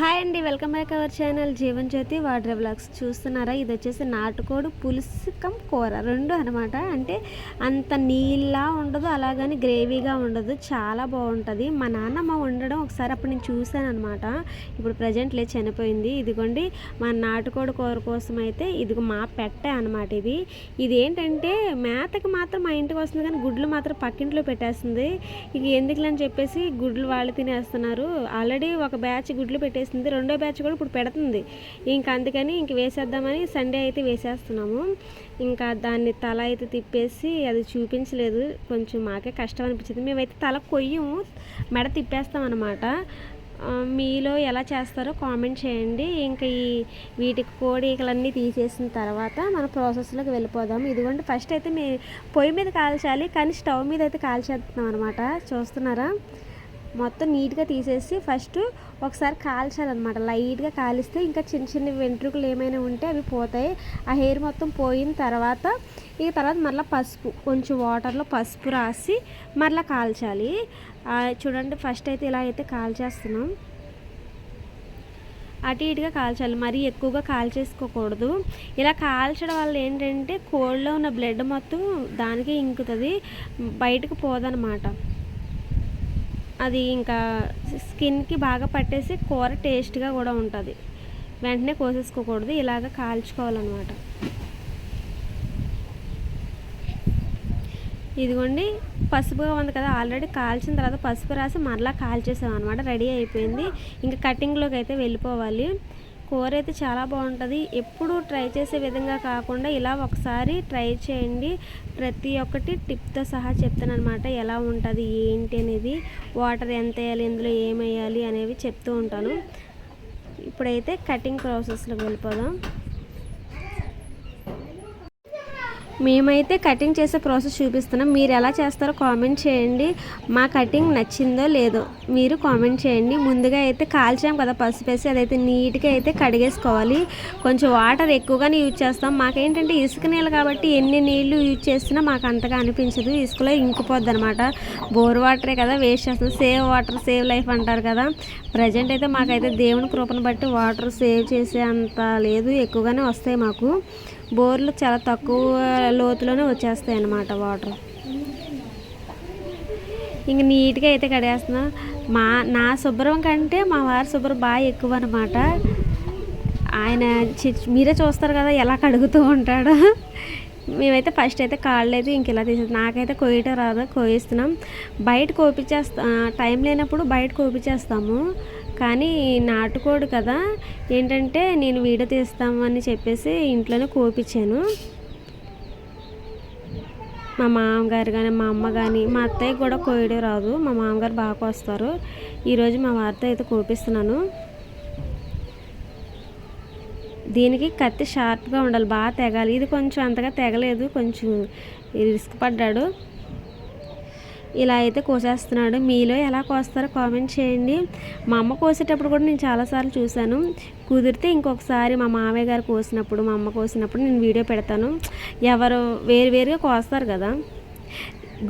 Hi అండి welcome back our channel Jeevan Jyothi water blogs చూస్తున్నారా? ఇది వచ్చేసి నాటుకోడు పులుసుకం కూర రెండు అనమాట అంటే అంత నీళ్ళ ఉండదు అలాగని గ్రేవీగా ఉండదు చాలా బాగుంటుంది. మా నాన్నమ్మ వండడం ఒకసారి అప్పుడు నేను చూశాను అనమాట ఇప్పుడు ప్రజెంట్ లే చనిపోయింది. ఇదిగోండి మా నాటుకోడి కూర కోసం అయితే ఇదిగో మా పెట్టే అనమాట ఇది. ఇది ఏంటంటే మేతకి మాత్రం మా ఇంటికి వస్తుంది కానీ గుడ్లు మాత్రం పక్కింట్లో పెట్టేస్తుంది. ఇక ఎందుకులని చెప్పేసి గుడ్లు వాళ్ళు తినేస్తున్నారు. ఆల్రెడీ ఒక బ్యాచ్ గుడ్లు పెట్టేసి పెట్టేసింది రెండో బ్యాచ్ కూడా ఇప్పుడు పెడుతుంది. ఇంకా అందుకని ఇంక వేసేద్దామని సండే అయితే వేసేస్తున్నాము. ఇంకా దాన్ని తల అయితే తిప్పేసి అది చూపించలేదు. కొంచెం మాకే కష్టం అనిపించింది. మేమైతే తల కొయ్యము మెడ తిప్పేస్తాం అనమాట మీలో ఎలా చేస్తారో కామెంట్ చేయండి. ఇంకా ఈ వీటికి కోడికలన్నీ తీసేసిన తర్వాత మన ప్రాసెస్లోకి వెళ్ళిపోదాం ఇదిగోండి ఫస్ట్ అయితే మీ పొయ్యి మీద కాల్చాలి కానీ స్టవ్ మీద అయితే కాల్చేస్తున్నాం అనమాట చూస్తున్నారా? మొత్తం నీట్గా తీసేసి ఫస్ట్ ఒకసారి కాల్చాలన్నమాట. లైట్గా కాలిస్తే ఇంకా చిన్న చిన్న వెంట్రుకలు ఏమైనా ఉంటే అవి పోతాయి. ఆ హెయిర్ మొత్తం పోయిన తర్వాత ఇక తర్వాత మళ్ళీ పసుపు కొంచెం వాటర్లో పసుపు రాసి మళ్ళీ కాల్చాలి. చూడండి ఫస్ట్ అయితే ఇలా అయితే కాల్చేస్తున్నాం. అటు ఇటుగా కాల్చాలి. మరీ ఎక్కువగా కాల్చేసుకోకూడదు. ఇలా కాల్చడం వల్ల ఏంటంటే కోళ్ళలో ఉన్న బ్లడ్ మొత్తం దానికే ఇంకుతుంది. బయటకు పోదనమాట అది ఇంకా స్కిన్కి బాగా పట్టేసి కూర టేస్ట్గా కూడా ఉంటుంది. వెంటనే కోసేసుకోకూడదు ఇలాగ కాల్చుకోవాలన్నమాట. ఇదిగోండి పసుపుగా ఉంది కదా ఆల్రెడీ కాల్చిన తర్వాత పసుపు రాసి మరలా కాల్చేసాం అనమాట రెడీ అయిపోయింది. ఇంకా కటింగ్లోకి అయితే వెళ్ళిపోవాలి. కూర అయితే చాలా బాగుంటుంది. ఎప్పుడు ట్రై చేసే విధంగా కాకుండా ఇలా ఒకసారి ట్రై చేయండి. ప్రతి ఒక్కటి టిప్తో సహా చెప్తాను అనమాట ఎలా ఉంటుంది ఏంటి అనేది వాటర్ ఎంత వేయాలి ఇందులో ఏమేయాలి అనేవి చెప్తూ ఉంటాను. ఇప్పుడైతే కటింగ్ ప్రాసెస్లోకి వెళ్ళిపోదాం. మేమైతే కటింగ్ చేసే ప్రాసెస్ చూపిస్తున్నాం. మీరు ఎలా చేస్తారో కామెంట్ చేయండి. మా కటింగ్ నచ్చిందో లేదో మీరు కామెంట్ చేయండి. ముందుగా అయితే కాల్చాం కదా పసుపు వేసి అదైతే నీట్గా అయితే కడిగేసుకోవాలి. కొంచెం వాటర్ ఎక్కువగానే యూజ్ చేస్తాం. మాకేంటంటే ఇసుక నీళ్ళు కాబట్టి ఎన్ని నీళ్ళు యూజ్ చేసినా మాకు అంతగా అనిపించదు. ఇసుకలో ఇంకిపోద్ది అనమాట బోర్ వాటరే కదా వేస్ట్ చేస్తుంది. సేవ్ వాటర్ సేవ్ లైఫ్ అంటారు కదా. ప్రజెంట్ అయితే మాకైతే దేవుని కృపను బట్టి వాటర్ సేవ్ చేసే అంత లేదు. ఎక్కువగానే వస్తాయి మాకు. బోర్లు చాలా తక్కువ లోతులోనే వచ్చేస్తాయి అన్నమాట వాటర్. ఇంక నీట్గా అయితే కడేస్తున్నా మా నా శుభ్రం కంటే మా వారి శుభ్రం బాగా ఎక్కువ అనమాట ఆయన మీరే చూస్తారు కదా ఎలా కడుగుతూ ఉంటాడో. మేమైతే ఫస్ట్ అయితే కాళ్ళు అయితే ఇంక ఇలా తీసేది నాకైతే కోయటం రాదు కోయిస్తున్నాం బయట కోపించేస్తా టైం లేనప్పుడు బయట కోపించేస్తాము కానీ నాటుకోడు కదా. ఏంటంటే నేను వీడియో తీస్తామని చెప్పేసి ఇంట్లోనే కోపించాను. మా మామగారు కానీ మా అమ్మ కానీ మా అత్తయ్య కూడా కోయడం రాదు. మా మామగారు బాగా కోస్తారు. ఈరోజు మా వారితో అయితే కోపిస్తున్నాను. దీనికి కత్తి షార్ప్గా ఉండాలి. బాగా తెగాలి. ఇది కొంచెం అంతగా తెగలేదు. కొంచెం రిస్క్ పడ్డాడు. ఇలా అయితే కోసేస్తున్నాడు. మీలో ఎలా కోస్తారో కామెంట్ చేయండి. మా అమ్మ కోసేటప్పుడు కూడా నేను చాలాసార్లు చూశాను. కుదిరితే ఇంకొకసారి మా మామయ్య గారు కోసినప్పుడు మా అమ్మ కోసినప్పుడు నేను వీడియో పెడతాను. ఎవరు వేరు వేరుగా కోస్తారు కదా.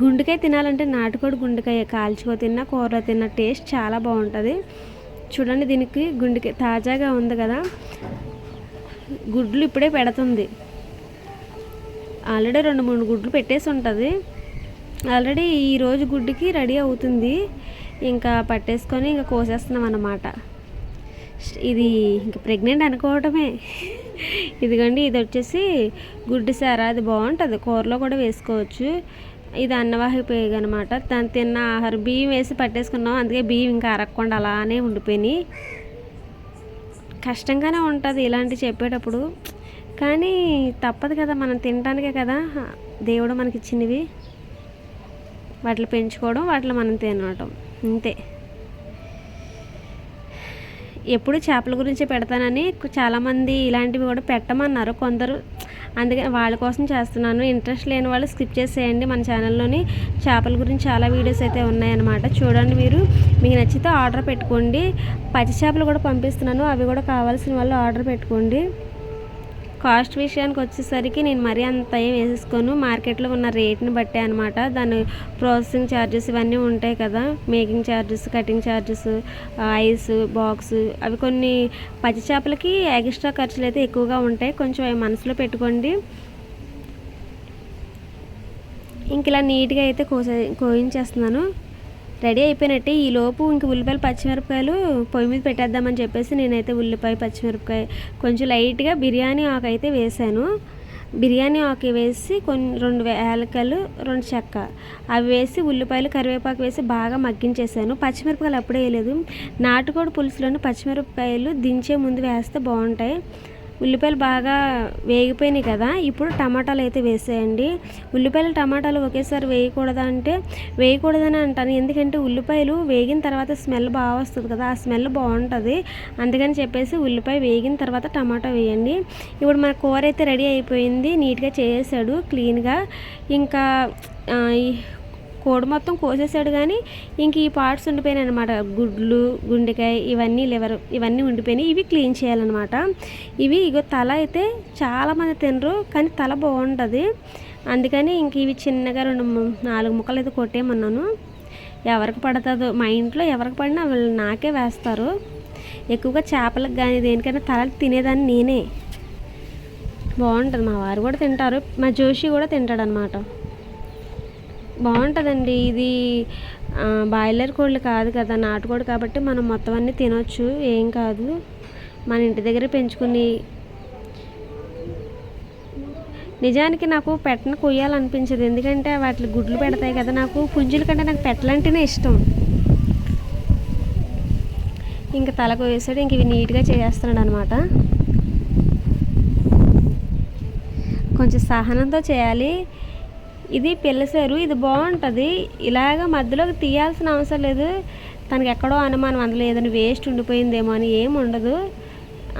గుండెకాయ తినాలంటే నాటుకోడి గుండెకాయ కాల్చుకో తిన్నా కూరలో తిన్న టేస్ట్ చాలా బాగుంటుంది. చూడండి దీనికి గుండెకాయ తాజాగా ఉంది కదా. గుడ్లు ఇప్పుడే పెడుతుంది. ఆల్రెడీ రెండు మూడు గుడ్లు పెట్టేసి ఉంటుంది. ఆల్రెడీ ఈరోజు గుడ్డుకి రెడీ అవుతుంది. ఇంకా పట్టేసుకొని ఇంకా కోసేస్తున్నాం అన్నమాట. ఇది ఇంకా ప్రెగ్నెంట్ అనుకోవటమే. ఇదిగోండి ఇది వచ్చేసి గుడ్డు సారా అది బాగుంటుంది. కూరలో కూడా వేసుకోవచ్చు. ఇది అన్నవాహి పేగ అనమాట దాన్ని తిన్న ఆహారం బియ్యం వేసి పట్టేసుకున్నాం. అందుకే బియ్యం ఇంకా అరగకుండా అలానే ఉండిపోయినాయి. కష్టంగానే ఉంటుంది ఇలాంటివి చెప్పేటప్పుడు. కానీ తప్పదు కదా మనం తినడానికే కదా. దేవుడు మనకి ఇచ్చినవి వాటిని పెంచుకోవడం వాటిని మనం తినటం అంతే ఎప్పుడు చేపల గురించి పెడతానని చాలామంది ఇలాంటివి కూడా పెట్టమన్నారు. కొందరు అందుకే వాళ్ళ కోసం చేస్తున్నాను. ఇంట్రెస్ట్ లేని వాళ్ళు స్కిప్ చేసేయండి మన ఛానల్లోని. చేపల గురించి చాలా వీడియోస్ అయితే ఉన్నాయన్నమాట. చూడండి మీరు. మీకు నచ్చితే ఆర్డర్ పెట్టుకోండి. పచ్చి చేపలు కూడా పంపిస్తున్నాను. అవి కూడా కావాల్సిన వాళ్ళు ఆర్డర్ పెట్టుకోండి. కాస్ట్ విషయానికి వచ్చేసరికి నేను మరీ అంత ఏం వేసేసుకోను. మార్కెట్లో ఉన్న రేట్ని బట్టే అనమాట దాని ప్రాసెసింగ్ ఛార్జెస్ ఇవన్నీ ఉంటాయి కదా. Making charges cutting charges ice box అవి కొన్ని పచ్చి చేపలకి ఎక్స్ట్రా ఖర్చులు అయితే ఎక్కువగా ఉంటాయి. కొంచెం అవి మనసులో పెట్టుకోండి. ఇంక ఇలా నీట్గా అయితే కోసే కోయించేస్తున్నాను. రెడీ అయిపోయినట్టే. ఈ లోపు ఇంక ఉల్లిపాయలు పచ్చిమిరపకాయలు పొయ్యి మీద పెట్టేద్దామని చెప్పేసి నేనైతే ఉల్లిపాయ పచ్చిమిరపకాయ కొంచెం లైట్గా బిర్యానీ ఆకు అయితే వేసాను. బిర్యానీ ఆకు వేసి కొన్ని రెండు యాలకలు రెండు చెక్క. అవి వేసి ఉల్లిపాయలు కరివేపాకు వేసి బాగా మగ్గించేసాను. పచ్చిమిరపకాయలు అప్పుడే వేయలేదు. నాటుకోడి పులుసులోని పచ్చిమిరపకాయలు దించే ముందు వేస్తే బాగుంటాయి. ఉల్లిపాయలు బాగా వేగిపోయినాయి కదా ఇప్పుడు టమాటాలు అయితే వేసేయండి. ఉల్లిపాయలు టమాటాలు ఒకేసారి వేయకూడదా అంటే వేయకూడదని అంటాను. ఎందుకంటే ఉల్లిపాయలు వేగిన తర్వాత స్మెల్ బాగా వస్తుంది కదా ఆ స్మెల్ బాగుంటుంది. అందుకని చెప్పేసి ఉల్లిపాయ వేగిన తర్వాత టమాటా వేయండి. ఇప్పుడు మన కూర అయితే రెడీ అయిపోయింది నీట్గా చేసాడు క్లీన్గా. ఇంకా కోడి మొత్తం కోసేసాడు కానీ ఇంక ఈ పార్ట్స్ ఉండిపోయినాయి అనమాట గుడ్లు గుండెకాయ ఇవన్నీ లివర్ ఇవన్నీ ఉండిపోయినాయి. ఇవి క్లీన్ చేయాలన్నమాట. ఇవి ఇగో తల అయితే చాలామంది తినరు కానీ తల బాగుంటుంది. అందుకని ఇంక ఇవి చిన్నగా రెండు నాలుగు ముక్కలు అయితే కొట్టేయమన్నాను. ఎవరికి పడుతుందో మా ఇంట్లో ఎవరికి పడినా వాళ్ళు నాకే వేస్తారు. ఎక్కువగా చేపలకు కానీ దేనికైనా తలలు తినేదాన్ని నేనే. బాగుంటుంది. మా వారు కూడా తింటారు. మా జోషి కూడా తింటాడు అనమాట బాగుంటుందండి. ఇది బాయిలర్ కోళ్ళు కాదు కదా నాటుకోడి కాబట్టి మనం మొత్తం అన్నీ తినొచ్చు ఏం కాదు. మన ఇంటి దగ్గర పెంచుకుని నిజానికి నాకు పెట్టను కొయ్యాలనిపించదు. ఎందుకంటే వాటి గుడ్లు పెడతాయి కదా నాకు పుంజుల కంటే నాకు పెట్టలంటేనే ఇష్టం. ఇంకా తల కోసాడు ఇంక ఇవి నీట్గా చేస్తున్నాడు అనమాట కొంచెం సహనంతో చేయాలి. ఇది పిల్లసారు ఇది బాగుంటుంది. ఇలాగ మధ్యలోకి తీయాల్సిన అవసరం లేదు. తనకి ఎక్కడో అనుమానం అందులో ఏదైనా వేస్ట్ ఉండిపోయిందేమో అని ఏమి ఉండదు.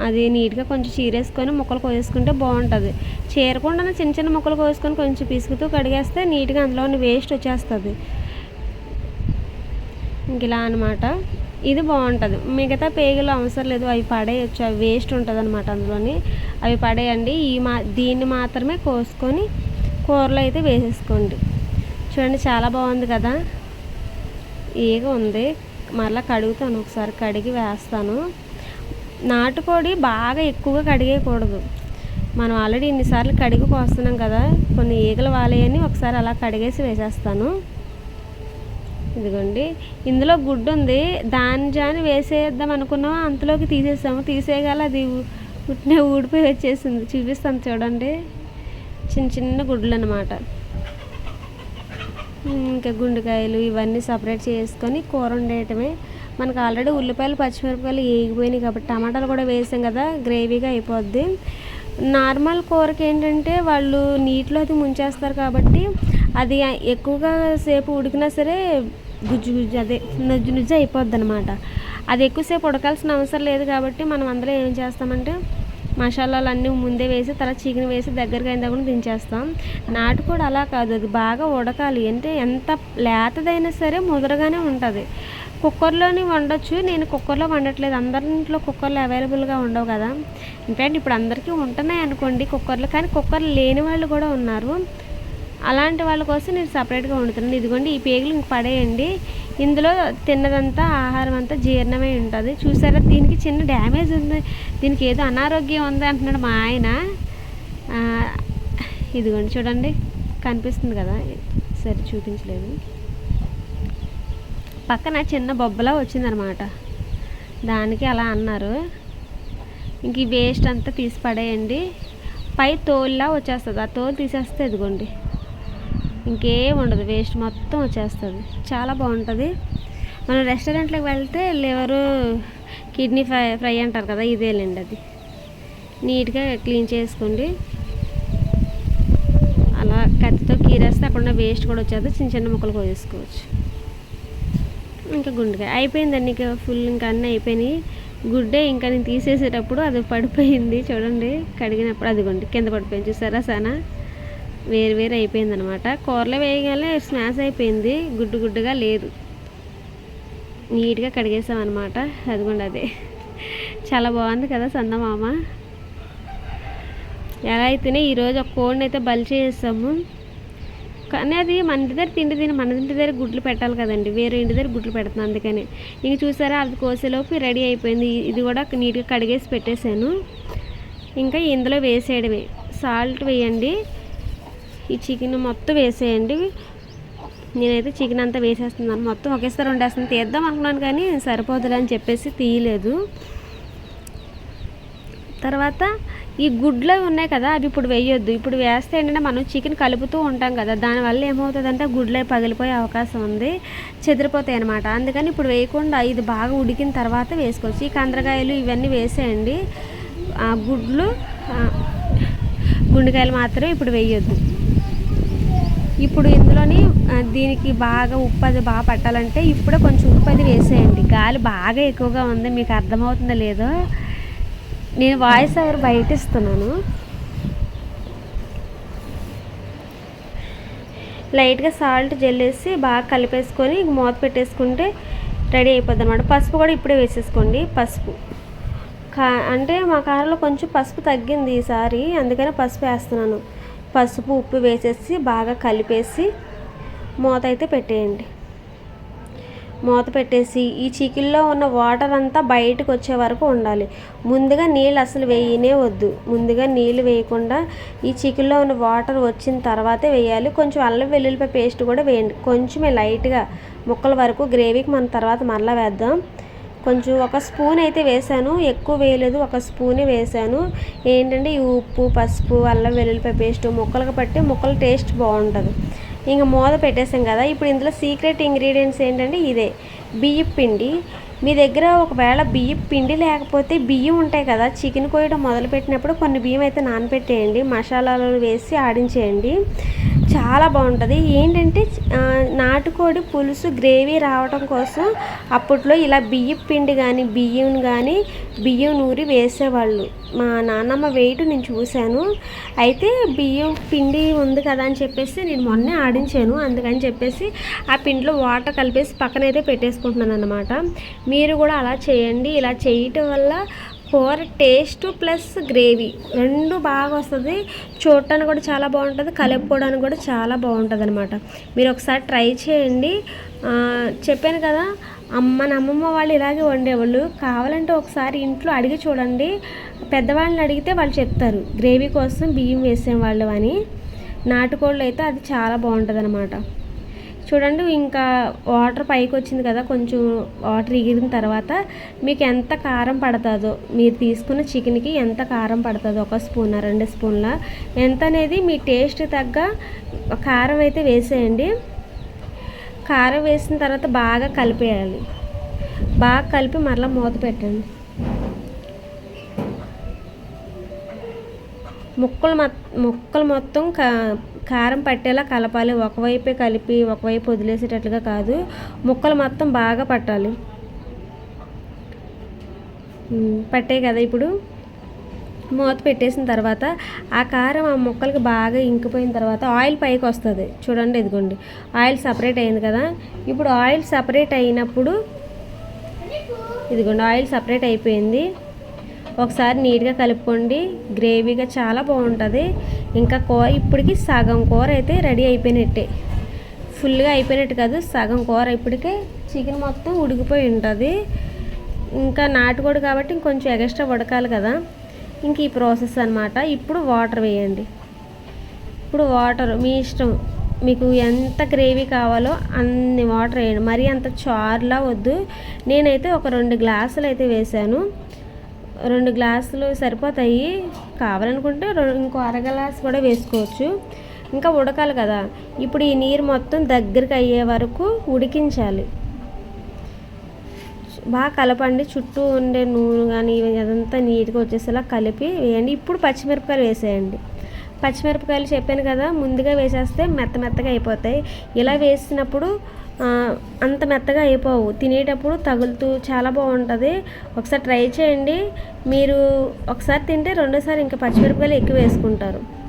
అది నీట్గా కొంచెం చీరేసుకొని ముక్కలు కోసేసుకుంటే బాగుంటుంది. చీరకుండా చిన్న చిన్న ముక్కలు కోసుకొని కొంచెం పిసుకుతూ కడిగేస్తే నీట్గా అందులో ఉన్న వేస్ట్ వచ్చేస్తుంది. ఇంక ఇలా అనమాట ఇది బాగుంటుంది. మిగతా పేగులు అవసరం లేదు. అవి పడేయచ్చు. అవి వేస్ట్ ఉంటుంది అనమాట అందులోని. అవి పడేయండి. ఈ మా దీన్ని మాత్రమే కోసుకొని కూరలో అయితే వేసేసుకోండి. చూడండి చాలా బాగుంది కదా. ఈగ ఉంది. మరలా కడుగుతాను ఒకసారి కడిగి వేస్తాను. నాటుకోడి బాగా ఎక్కువగా కడిగేయకూడదు. మనం ఆల్రెడీ ఇన్నిసార్లు కడిగి కోస్తున్నాం కదా కొన్ని ఈగలు వాలేయని ఒకసారి అలా కడిగేసి వేసేస్తాను. ఇదిగోండి. ఇందులో గుడ్డు ఉంది. దాని జాని వేసేద్దాం అనుకున్నాం అంతలోకి తీసేసాము తీసేయగల అది పుట్టిన ఉట్నే ఊడిపోయి వచ్చేసింది. చూపిస్తాను చూడండి. చిన్న చిన్న గుడ్లు అనమాట ఇంకా గుండెకాయలు ఇవన్నీ సపరేట్ చేసుకొని కూర వండేయటమే మనకు ఆల్రెడీ ఉల్లిపాయలు పచ్చిమిరపకాయలు వేగిపోయినాయి కాబట్టి టమాటాలు కూడా వేసాం కదా గ్రేవీగా అయిపోద్ది. నార్మల్ కూరకి ఏంటంటే వాళ్ళు నీటిలో అది ముంచేస్తారు కాబట్టి అది ఎక్కువగా సేపు ఉడికినా సరే గుజ్జు గుజ్జు అదే నుజ్జు నుజ్జు అయిపోద్ది అనమాట అది ఎక్కువసేపు ఉడకాల్సిన అవసరం లేదు కాబట్టి మనం అందులో ఏం చేస్తామంటే మసాలాలు అన్నీ ముందే వేసి తర్వాత చికెన్ వేసి దగ్గరగా అయిన కూడా దించేస్తాం. నాటుకోడి అలా కాదు అది బాగా ఉడకాలి. అంటే ఎంత లేతదైనా సరే ముదరగానే ఉంటుంది. కుక్కర్లోనే వండొచ్చు. నేను కుక్కర్లో వండట్లేదు. అందరి ఇంట్లో కుక్కర్లు అవైలబుల్గా ఉండవు కదా. ఎందుకంటే ఇప్పుడు అందరికీ ఉంటున్నాయి అనుకోండి కుక్కర్లు. కానీ కుక్కర్లు లేని వాళ్ళు కూడా ఉన్నారు. అలాంటి వాళ్ళ కోసం నేను సపరేట్గా వండుతున్నాను. ఇదిగోండి ఈ పేగులు ఇంక పడేయండి. ఇందులో తిన్నదంతా ఆహారం అంతా జీర్ణమై ఉంటుంది. చూసారా దీనికి చిన్న డ్యామేజ్ ఉంది. దీనికి ఏదో అనారోగ్యం ఉంది అంటున్నాడు మా ఆయన. ఇదిగోండి చూడండి. కనిపిస్తుంది కదా. సరే చూపించలేదు. పక్కన చిన్న బొబ్బలా వచ్చిందనమాట. దానికి అలా అన్నారు. ఇంక ఈ వేస్ట్ అంతా తీసి పడేయండి. పై తోలులా వచ్చేస్తుంది. ఆ తోలు తీసేస్తే ఇదిగోండి. ఇంకేం ఉండదు వేస్ట్ మొత్తం వచ్చేస్తుంది. చాలా బాగుంటుంది. మనం రెస్టారెంట్లోకి వెళ్తే లివరు కిడ్నీ ఫ్రై ఫ్రై అంటారు కదా ఇదేలేండి అది. నీట్గా క్లీన్ చేసుకోండి. అలా కత్తితో కీరేస్తే అక్కడ వేస్ట్ కూడా వచ్చేది. చిన్న చిన్న ముక్కలు కోసేసుకోవచ్చు ఇంకా గుండెకాయ. అయిపోయిందండి ఇంకా ఫుల్ ఇంకా అన్నీ అయిపోయినాయి. గుడ్డే ఇంకా నేను తీసేసేటప్పుడు అది పడిపోయింది. చూడండి కడిగినప్పుడు అదిగోండి కింద పడిపోయింది. చూసారా సానా? వేరు వేరు అయిపోయింది అనమాట కూరలో వేయగానే స్మాష్ అయిపోయింది. గుడ్డు గుడ్డుగా లేదు. నీట్గా కడిగేసాం అనమాట అదిగోండి అదే. చాలా బాగుంది కదా సందమామ ఎలా అయితేనే ఈరోజు ఒక కోడిని అయితే బలి చేసాము కానీ అది మన ఇంటి దగ్గర తిండి తిని మన ఇంటి దగ్గర గుడ్లు పెట్టాలి కదండి. వేరే ఇంటి దగ్గర గుడ్లు పెడుతుంది అందుకని. ఇంక చూసారా అది కోసేలోపు రెడీ అయిపోయింది. ఇది కూడా నీట్గా కడిగేసి పెట్టేశాను. ఇంకా ఇందులో వేసేయడమే. సాల్ట్ వేయండి. ఈ చికెన్ మొత్తం వేసేయండి. నేనైతే చికెన్ అంతా వేసేస్తున్నాను. మొత్తం ఒకేసారి వండేస్తాను. తీద్దాం అనుకున్నాను కానీ సరిపోదులే అని చెప్పేసి తీయలేదు. తర్వాత ఈ గుడ్లు ఉన్నాయి కదా అవి ఇప్పుడు వేయొద్దు. ఇప్పుడు వేస్తే ఏంటంటే మనం చికెన్ కలుపుతూ ఉంటాం కదా దానివల్ల ఏమవుతుందంటే గుడ్లు పగిలిపోయే అవకాశం ఉంది. చెదిరిపోతాయి అనమాట అందుకని ఇప్పుడు వేయకుండా ఇది బాగా ఉడికిన తర్వాత వేసుకోవచ్చు. ఈ కందరకాయలు ఇవన్నీ వేసేయండి. ఆ గుడ్లు గుండెకాయలు మాత్రమే ఇప్పుడు వేయొద్దు. ఇప్పుడు ఇందులోని దీనికి బాగా ఉప్పు అది బాగా పట్టాలంటే ఇప్పుడే కొంచెం ఉప్పు అది వేసేయండి. గాలి బాగా ఎక్కువగా ఉంది మీకు అర్థమవుతుందో లేదో. నేను వాయిస్ ఓవర్ బయట ఇస్తున్నాను లైట్గా సాల్ట్ జల్లేసి బాగా కలిపేసుకొని మూత పెట్టేసుకుంటే రెడీ అయిపోద్ది అనమాట పసుపు కూడా ఇప్పుడే వేసేసుకోండి పసుపు. కా అంటే మా కారంలో కొంచెం పసుపు తగ్గింది ఈసారి అందుకనే పసుపు వేస్తున్నాను. పసుపు ఉప్పు వేసేసి బాగా కలిపేసి మూత అయితే పెట్టేయండి. మూత పెట్టేసి ఈ చికెన్లో ఉన్న వాటర్ అంతా బయటకు వచ్చే వరకు ఉండాలి. ముందుగా నీళ్ళు అసలు వేయనే వద్దు. ముందుగా నీళ్ళు వేయకుండా ఈ చికెన్లో ఉన్న వాటర్ వచ్చిన తర్వాతే వేయాలి. కొంచెం అల్లం వెల్లుల్లిపాయ పేస్ట్ కూడా వేయండి. కొంచెమే లైట్గా ముక్కల వరకు గ్రేవీకి మన తర్వాత మరలా వేద్దాం. కొంచెం ఒక స్పూన్ అయితే వేసాను ఎక్కువ వేయలేదు ఒక స్పూనే వేసాను ఏంటంటే ఈ ఉప్పు పసుపు అల్లం వెల్లుల్లిపాయ పేస్ట్ ముక్కలకు పట్టి ముక్కల టేస్ట్ బాగుంటుంది. ఇంకా మూత పెట్టేసాం కదా ఇప్పుడు ఇందులో సీక్రెట్ ఇంగ్రీడియంట్స్ ఏంటంటే ఇదే బియ్యం పిండి. మీ దగ్గర ఒకవేళ బియ్యం పిండి లేకపోతే బియ్యం ఉంటాయి కదా చికెన్ కోయడం మొదలుపెట్టినప్పుడు కొన్ని బియ్యం అయితే నానబెట్టేయండి మసాలాలు వేసి ఆడించేయండి. చాలా బాగుంటుంది. ఏంటంటే నాటుకోడి పులుసు గ్రేవీ రావడం కోసం అప్పట్లో ఇలా బియ్యం పిండి కానీ బియ్యం కానీ బియ్యం నూరి వేసేవాళ్ళు. మా నాన్నమ్మ వెయిట్ నేను చూశాను. అయితే బియ్యం పిండి ఉంది కదా అని చెప్పేసి నేను మొన్నే ఆడించాను. అందుకని చెప్పేసి ఆ పిండిలో వాటర్ కలిపేసి పక్కనైతే పెట్టేసుకుంటున్నాను అనమాట మీరు కూడా అలా చేయండి. ఇలా చేయటం వల్ల కూర టేస్ట్ ప్లస్ గ్రేవీ. రెండు బాగా వస్తుంది చూడటానికి కూడా చాలా బాగుంటుంది. కలుపుకోవడానికి కూడా చాలా బాగుంటుంది అనమాట మీరు ఒకసారి ట్రై చేయండి. చెప్పాను కదా అమ్మ మన అమ్మమ్మ వాళ్ళు ఇలాగే వండేవాళ్ళు. కావాలంటే ఒకసారి ఇంట్లో అడిగి చూడండి. పెద్దవాళ్ళని అడిగితే వాళ్ళు చెప్తారు. గ్రేవీ కోసం బియ్యం వేసేవాళ్ళు అని నాటుకోళ్ళు అయితే అది చాలా బాగుంటుంది అనమాట చూడండి ఇంకా వాటర్ పైకి వచ్చింది కదా కొంచెం వాటర్ ఎగిరిన తర్వాత మీకు ఎంత కారం పడుతుందో మీరు తీసుకున్న చికెన్కి ఎంత కారం పడుతుందో ఒక స్పూన్ రెండు స్పూన్ల ఎంత అనేది మీ టేస్ట్ తగ్గ కారం అయితే వేసేయండి. కారం వేసిన తర్వాత బాగా కలిపేయాలి. బాగా కలిపి మరలా మూత పెట్టండి. ముక్కలు మొ ముక్కలు మొత్తం కారం పట్టేలా కలపాలి. ఒకవైపే కలిపి ఒకవైపు వదిలేసేటట్లుగా కాదు. ముక్కలు మొత్తం బాగా పట్టాలి. పట్టాయి కదా ఇప్పుడు. మూత పెట్టేసిన తర్వాత ఆ కారం ఆ ముక్కలకి బాగా ఇంకిపోయిన తర్వాత ఆయిల్ పైకి వస్తుంది. చూడండి ఇదిగోండి. ఆయిల్ సపరేట్ అయింది కదా. ఇప్పుడు ఆయిల్ సపరేట్ అయినప్పుడు ఇదిగోండి ఆయిల్ సపరేట్ అయిపోయింది. ఒకసారి నీట్గా కలుపుకోండి. గ్రేవీగా చాలా బాగుంటుంది. ఇంకా కూర ఇప్పటికి సగం కూర అయితే రెడీ అయిపోయినట్టే. ఫుల్గా అయిపోయినట్టు కాదు సగం కూర ఇప్పటికే చికెన్ మొత్తం ఉడికిపోయి ఉంటుంది. ఇంకా నాటుకోడి కాబట్టి ఇంకొంచెం ఎక్స్ట్రా ఉడకాలి కదా. ఇంక ఈ ప్రాసెస్ అనమాట ఇప్పుడు వాటర్ వేయండి. ఇప్పుడు వాటర్ మీ ఇష్టం. మీకు ఎంత గ్రేవీ కావాలో అన్ని వాటర్ వేయండి. మరీ అంత చారులా వద్దు. నేనైతే ఒక రెండు గ్లాసులు అయితే వేసాను. రెండు గ్లాసులు సరిపోతాయి. కావాలనుకుంటే ఇంకో అర గ్లాస్ కూడా వేసుకోవచ్చు. ఇంకా ఉడకాలి కదా. ఇప్పుడు ఈ నీరు మొత్తం దగ్గరికి అయ్యే వరకు ఉడికించాలి. బాగా కలపండి. చుట్టూ ఉండే నూనె కానీ అదంతా నీట్గా వచ్చేసేలా కలిపి వేయండి. ఇప్పుడు పచ్చిమిరపకాయలు వేసేయండి. పచ్చిమిరపకాయలు చెప్పాను కదా ముందుగా వేసేస్తే మెత్త మెత్తగా అయిపోతాయి. ఇలా వేసినప్పుడు అంత మెత్తగా అయిపోవు. తినేటప్పుడు తగులుతూ చాలా బాగుంటుంది. ఒకసారి ట్రై చేయండి. మీరు ఒకసారి తింటే రెండోసారి ఇంకా పచ్చిమిరపకాయలు ఎక్కువ వేసుకుంటారు.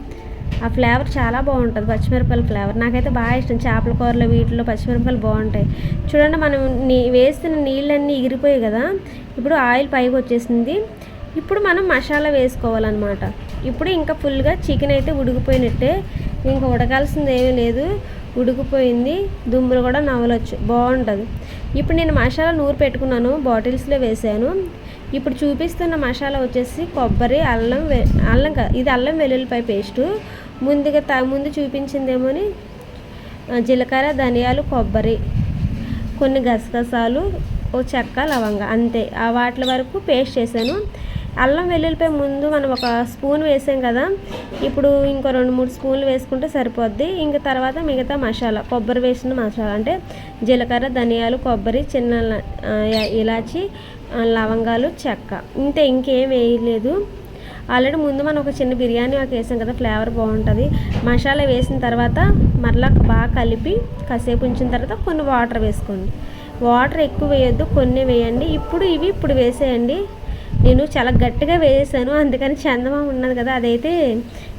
ఆ ఫ్లేవర్ చాలా బాగుంటుంది పచ్చిమిరపకాయల ఫ్లేవర్. నాకైతే బాగా ఇష్టం. చేపల కూరలో వీటిలో పచ్చిమిరపకాయలు బాగుంటాయి. చూడండి మనం నీ వేసిన నీళ్ళన్నీ ఎగిరిపోయాయి కదా. ఇప్పుడు ఆయిల్ పైకి వచ్చేసింది. ఇప్పుడు మనం మసాలా వేసుకోవాలన్నమాట. ఇప్పుడు ఇంకా ఫుల్గా చికెన్ అయితే ఉడికిపోయినట్టే. ఇంకా ఉడకాల్సింది ఏమీ లేదు. ఉడికిపోయింది దుమ్ములు కూడా నవలొచ్చు బాగుంటుంది. ఇప్పుడు నేను మసాలా నూరు పెట్టుకున్నాను బాటిల్స్లో వేసాను. ఇప్పుడు చూపిస్తున్న మసాలా వచ్చేసి కొబ్బరి అల్లం వె అల్లం ఇది అల్లం వెల్లుల్లిపాయ పేస్టు. ముందుగా త ముందు చూపించిందేమోని జీలకర్ర ధనియాలు కొబ్బరి కొన్ని గసగసాలు ఓ చెక్క లవంగ అంతే. ఆ వాటి వరకు పేస్ట్ చేశాను. అల్లం వెల్లుల్లిపై ముందు మనం ఒక స్పూన్ వేసాం కదా ఇప్పుడు ఇంకో రెండు మూడు స్పూన్లు వేసుకుంటే సరిపోద్ది. ఇంక తర్వాత మిగతా మసాలా కొబ్బరి వేసిన మసాలా అంటే జీలకర్ర ధనియాలు కొబ్బరి చిన్న ఇలాచి లవంగాలు చెక్క. ఇంతే ఇంకేం వేయలేదు. ఆల్రెడీ ముందు మనం ఒక చిన్న బిర్యానీ ఒక వేసాం కదా ఫ్లేవర్ బాగుంటుంది. మసాలా వేసిన తర్వాత మరలా బాగా కలిపి కాసేపు ఉంచిన తర్వాత కొన్ని వాటర్ వేసుకోండి. వాటర్ ఎక్కువ వేయొద్దు కొన్ని వేయండి. ఇప్పుడు ఇవి ఇప్పుడు వేసేయండి. నేను చాలా గట్టిగా వేసాను అందుకని చందమామ ఉన్నది కదా అదైతే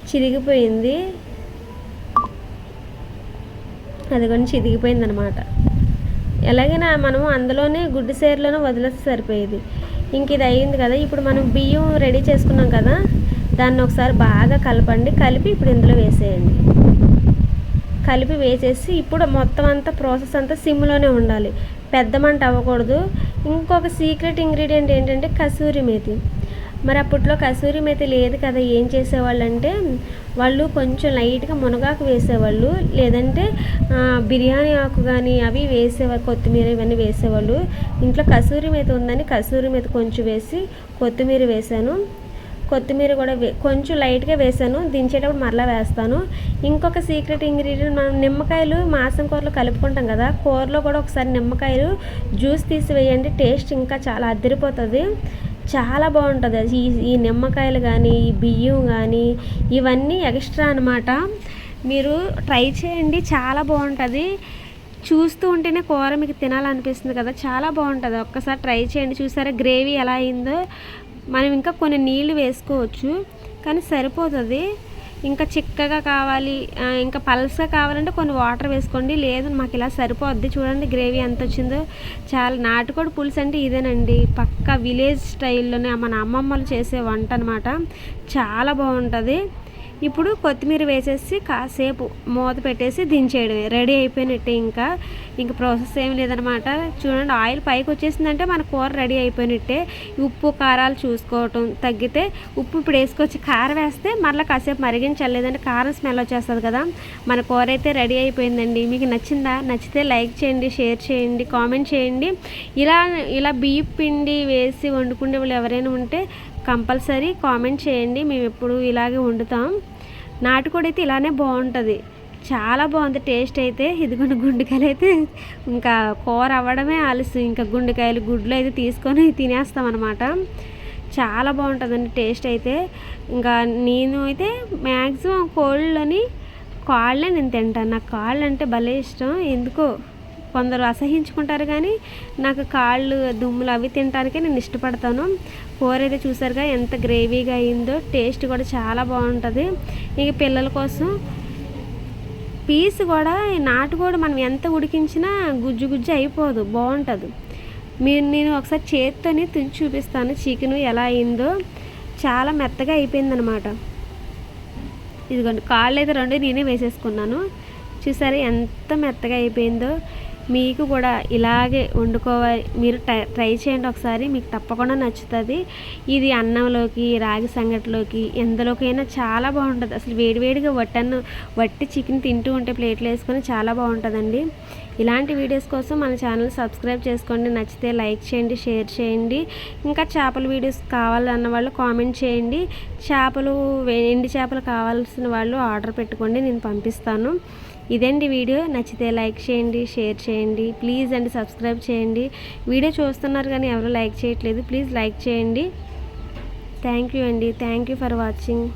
చిరిగిపోయింది. అది కొన్ని చిరిగిపోయింది అనమాట ఎలాగైనా మనం అందులోనే గుడ్డు సేరులోనే వదిలేస్తే సరిపోయేది. ఇంక ఇది అయ్యింది కదా ఇప్పుడు మనం బియ్యం రెడీ చేసుకున్నాం కదా దాన్ని ఒకసారి బాగా కలపండి. కలిపి ఇప్పుడు ఇందులో వేసేయండి. కలిపి వేసేసి ఇప్పుడు మొత్తం అంతా ప్రాసెస్ అంతా సిమ్లోనే ఉండాలి. పెద్ద మంట అవ్వకూడదు. ఇంకొక సీక్రెట్ ఇంగ్రీడియంట్ ఏంటంటే కసూరి మేతి. మరి అప్పట్లో కసూరి మేతి లేదు కదా ఏం చేసేవాళ్ళు అంటే వాళ్ళు కొంచెం లైట్గా మునగాకు వేసేవాళ్ళు లేదంటే బిర్యానీ ఆకు కానీ అవి వేసేవాళ్ళు కొత్తిమీర ఇవన్నీ వేసేవాళ్ళు. ఇంట్లో కసూరి మేత ఉందని కసూరి మేత కొంచెం వేసి కొత్తిమీర వేసాను. కొత్తిమీర కూడా కొంచెం లైట్గా వేసాను. దించేటప్పుడు మరలా వేస్తాను. ఇంకొక సీక్రెట్ ఇంగ్రీడియంట్ మనం నిమ్మకాయలు మాసం కూరలో కలుపుకుంటాం కదా కూరలో కూడా ఒకసారి నిమ్మకాయలు జ్యూస్ తీసి వేయండి. టేస్ట్ ఇంకా చాలా అదిరిపోతుంది చాలా బాగుంటుంది. ఈ ఈ నిమ్మకాయలు కానీ ఈ బియ్యం కానీ ఇవన్నీ ఎక్స్ట్రా అనమాట మీరు ట్రై చేయండి. చాలా బాగుంటుంది. చూస్తూ ఉంటేనే కూర మీకు తినాలనిపిస్తుంది కదా. చాలా బాగుంటుంది. ఒక్కసారి ట్రై చేయండి. చూసారా గ్రేవీ ఎలా అయిందో? మనం ఇంకా కొన్ని నీళ్ళు వేసుకోవచ్చు కానీ సరిపోతుంది. ఇంకా చిక్కగా కావాలి ఇంకా పల్స్గా కావాలంటే కొన్ని వాటర్ వేసుకోండి. లేదు మాకు ఇలా సరిపోద్ది. చూడండి గ్రేవీ ఎంత వచ్చిందో. చాలా నాటుకోడి పులుసు అంటే ఇదేనండి. పక్క విలేజ్ స్టైల్లోనే మన అమ్మమ్మలు చేసే వంట అనమాట చాలా బాగుంటుంది. ఇప్పుడు కొత్తిమీర వేసేసి కాసేపు మూత పెట్టేసి దించేయడమే. రెడీ అయిపోయినట్టే ఇంకా. ఇంకా ప్రాసెస్ ఏం లేదనమాట. చూడండి ఆయిల్ పైకి వచ్చేసిందంటే మన కూర రెడీ అయిపోయినట్టే. ఉప్పు కారాలు చూసుకోవటం తగ్గితే ఉప్పు ఇప్పుడు వేసుకొచ్చి కారం వేస్తే మళ్ళీ కాసేపు మరిగించలేదంటే కారం స్మెల్ వచ్చేస్తుంది కదా. మన కూర అయితే రెడీ అయిపోయిందండి. మీకు నచ్చిందా? నచ్చితే లైక్ చేయండి షేర్ చేయండి కామెంట్ చేయండి. ఇలా ఇలా బియ్యం పిండి వేసి వండుకునే వాళ్ళు ఎవరైనా ఉంటే కంపల్సరీ కామెంట్ చేయండి. మేము ఎప్పుడు ఇలాగే వండుతాం. నాటుకోడి అయితే ఇలానే బాగుంటుంది. చాలా బాగుంది టేస్ట్ అయితే. ఇదిగోండి గుండెకాయలు అయితే. ఇంకా కూర అవ్వడమే ఆలస్యం. ఇంకా గుండెకాయలు గుడ్లు అయితే తీసుకొని తినేస్తాం అనమాట చాలా బాగుంటుందండి టేస్ట్ అయితే. ఇంకా నేను అయితే మ్యాక్సిమం కోళ్ళని కాళ్ళే నేను తింటాను. నాకు కాళ్ళు అంటే భలే ఇష్టం. ఎందుకో కొందరు అసహించుకుంటారు కానీ నాకు కాళ్ళు దుమ్ములు అవి తినడానికే నేను ఇష్టపడతాను. కూర అయితే చూసారుగా ఎంత గ్రేవీగా అయిందో టేస్ట్ కూడా చాలా బాగుంటుంది. ఇక పిల్లల కోసం పీస్ కూడా నాటుకోడి మనం ఎంత ఉడికించినా గుజ్జు గుజ్జు అయిపోదు బాగుంటుంది. మీరు నేను ఒకసారి చేత్తోని తుంచి చూపిస్తాను చికెన్ ఎలా అయిందో. చాలా మెత్తగా అయిపోయిందనమాట. ఇదిగోండి కాళ్ళు అయితే రెండు నేనే వేసేసుకున్నాను. చూసారా ఎంత మెత్తగా అయిపోయిందో. మీకు కూడా ఇలాగే వండుకోవాలి. మీరు ట్రై చేయండి ఒకసారి. మీకు తప్పకుండా నచ్చుతుంది. ఇది అన్నంలోకి రాగి సంగటిలోకి ఎందులోకైనా చాలా బాగుంటుంది. అసలు వేడివేడిగా వట్టను వట్టి చికెన్ తింటూ ఉంటే ప్లేట్లు వేసుకొని చాలా బాగుంటుందండి. ఇలాంటి వీడియోస్ కోసం మన ఛానల్ సబ్స్క్రైబ్ చేసుకోండి. నచ్చితే లైక్ చేయండి షేర్ చేయండి. ఇంకా చేపల వీడియోస్ కావాలన్న వాళ్ళు కామెంట్ చేయండి. చేపలు ఎండి చేపలు కావాల్సిన వాళ్ళు ఆర్డర్ పెట్టుకోండి. నేను పంపిస్తాను. ఇదండి వీడియో. నచ్చితే లైక్ చేయండి షేర్ చేయండి. ప్లీజ్ అండి సబ్స్క్రైబ్ చేయండి. వీడియో చూస్తున్నారు కానీ ఎవరు లైక్ చేయట్లేదు. ప్లీజ్ లైక్ చేయండి. థ్యాంక్ యూ అండి. Thank you for watching.